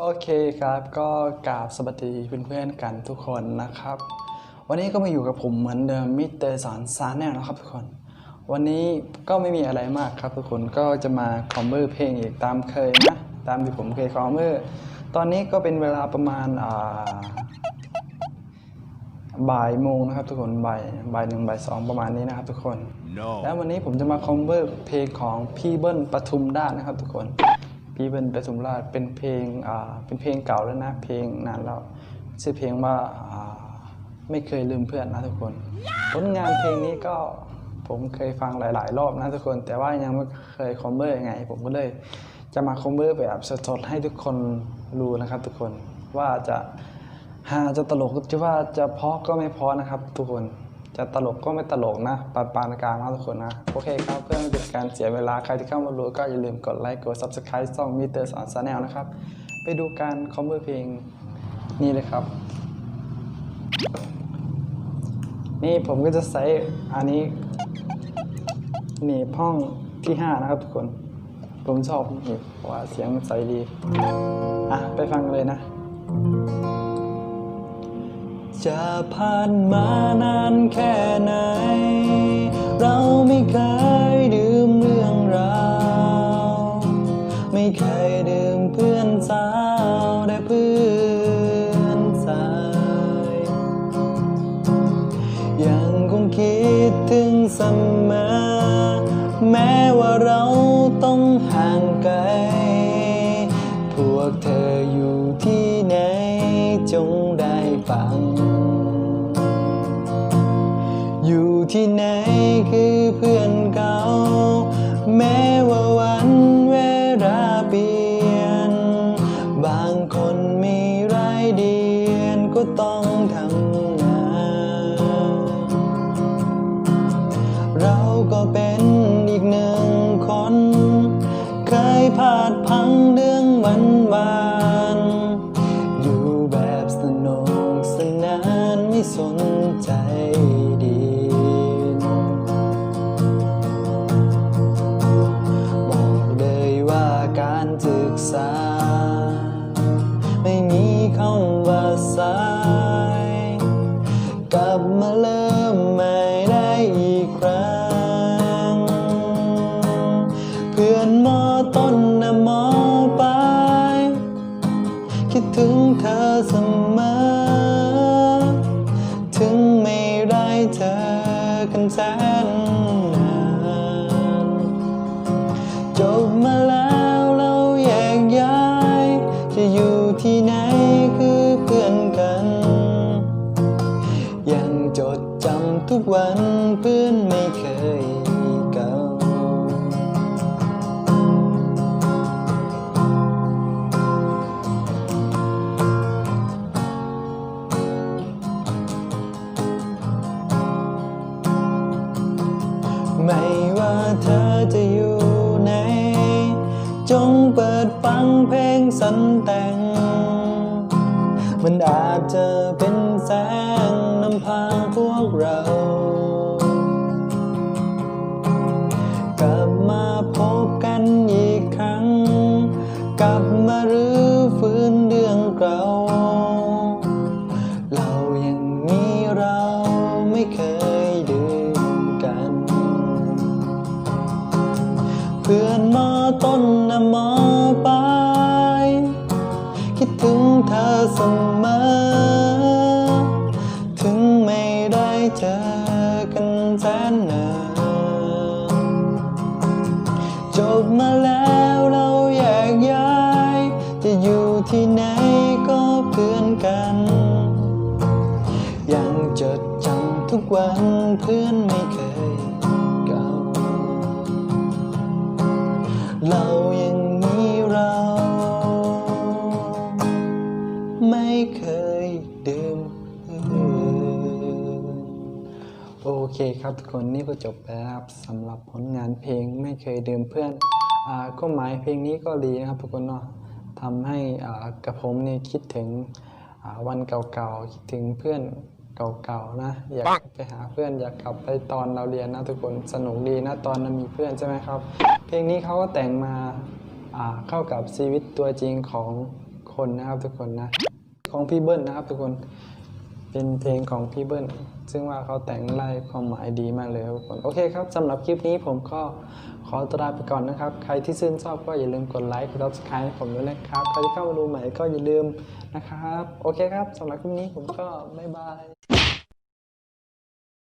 โอเคครับก็กราบสวัสดีเพื่อนๆกันทุกคนนะครับ วันนี้ก็มาอยู่กับผมเหมือนเดิมมิสเตอร์สอนซาแนลนะครับทุกคน วันนี้ก็ไม่มีอะไรมากครับทุกคนก็จะมาคอมเมอร์เพลงอีกตามเคยนะตามที่ผมเคยคอมเมอร์ตอนนี้ก็เป็นเวลาประมาณอ่าบ่ายโมงนะครับทุกคนบ่ายบ่ายหนึ่งบ่ายสองประมาณนี้นะครับทุกคน No. แล้ววันนี้ผมจะมาคอมเวอร์เพลงของพี่เบิ้ลปทุมราชนะครับทุกคน พี่เบิ้ลปทุมราชเป็นเพลงอ่าเป็นเพลงเก่าแล้วนะ เพลงนานแล้วชื่อเพลงว่าอ่าไม่เคยลืมเพื่อนนะทุกคนผลงานเพลงนี้ก็ผมเคยฟังหลาย ๆ รอบนะทุกคน แต่ว่ายังไม่เคยคอมเวอร์ยังไง ผมก็เลยจะมาคอมเวอร์แบบสดๆให้ทุกคนรู้นะครับ ทุกคนว่าจะฮาจะตลกจะว่าจะเพาะก็ไม่เพาะนะครับ ทุกคน จะตลกก็ไม่ตลกนะปานปานกลางนะทุกคนนะ โอเคครับเพื่อไม่เป็นการเสียเวลาใครที่เข้ามาดูก็อย่าลืมกดไลค์กด subscribe ช่องมิเตอร์สอนชาแนลนะครับ ไปดูการคอมเบอร์เพลงนี่เลยครับ นี่ผมก็จะใช้อันนี้หนีบห้องที่ 5 นะครับทุกคน ผมชอบหนีบเพราะว่าเสียงใสดี อะ ไปฟังกันเลยนะ จะผ่านมานานแค่ไหน เราไม่เคยดื่มเรื่องราว ไม่เคยดื่มเพื่อนสาวและเพื่อนสาย ยังคงคิดถึงเสมอ แม้ว่าเราต้องห่างไกล ที่ไหนคือเพื่อนเก่า แม้ว่าวันเวลาเปลี่ยน บางคนมีรายเดือนก็ต้องทำงาน เราก็เป็นอีกหนึ่งคน เคยพลาดพังเรื่องวันวานอยู่แบบสนุกสนานไม่สนใจ เพื่อนมอต้นนะมอปลายคิดถึงเธอเสมอ ถึงไม่ได้เจอกันแสนนานจบมาแล้วเราแยกย้าย จะอยู่ที่ไหนคือเพื่อนกัน ยังจดจำทุกวันเพื่อนไม่เคย ไม่ว่าเธอจะอยู่ไหน จงเปิดฟังเพลงสันแต่ง มันอาจจะเป็น ต้นนะมอปลายคิดถึงเธอเสมอ ถึงไม่ได้เจอกันแสนนานจบมาแล้วเราแยกย้าย จะอยู่ที่ไหนก็เพื่อนกัน ยังจดจำทุกวันเพื่อนไม่เคย เรายังมีเรา ไม่เคยดื่มโอเคครับทุกคนนี่ก็จบแล้วสำหรับผลงานเพลงไม่เคยดื่มเพื่อนอ่าก็หมายเพลงนี้ก็ดีนะครับทุกคนเนาะทำให้อ่ากระผมเนี่ยคิดถึงอ่าวันเก่าๆ คิดถึงเพื่อน เก่าๆนะ อยากไปหาเพื่อนอยากกลับไปตอนเราเรียนนะทุกคนสนุกดีนะตอนนั้นมีเพื่อนใช่ไหมครับ เพลงนี้เขาก็แต่งมาอ่าเข้ากับชีวิตตัวจริงของคคนนะครับทุกคนนะของพี่เบิ้ลนะครับทุกคนเป็นเพลงของพี่เบิ้ลซึ่งว่าเขาแต่งไล่ความหมายดีมากเลยครับทุกคน โอเคครับสำหรับคลิปนี้ผมก็ ขอตัวลาไปก่อนนะครับ ใครที่ชื่นชอบก็อย่าลืมกดไลค์กดซับสไคร้ผมด้วยนะครับ ใครที่เข้ามาดูใหม่ก็อย่าลืมนะครับ โอเคครับสำหรับคลิปนี้ผมก็บ๊ายบาย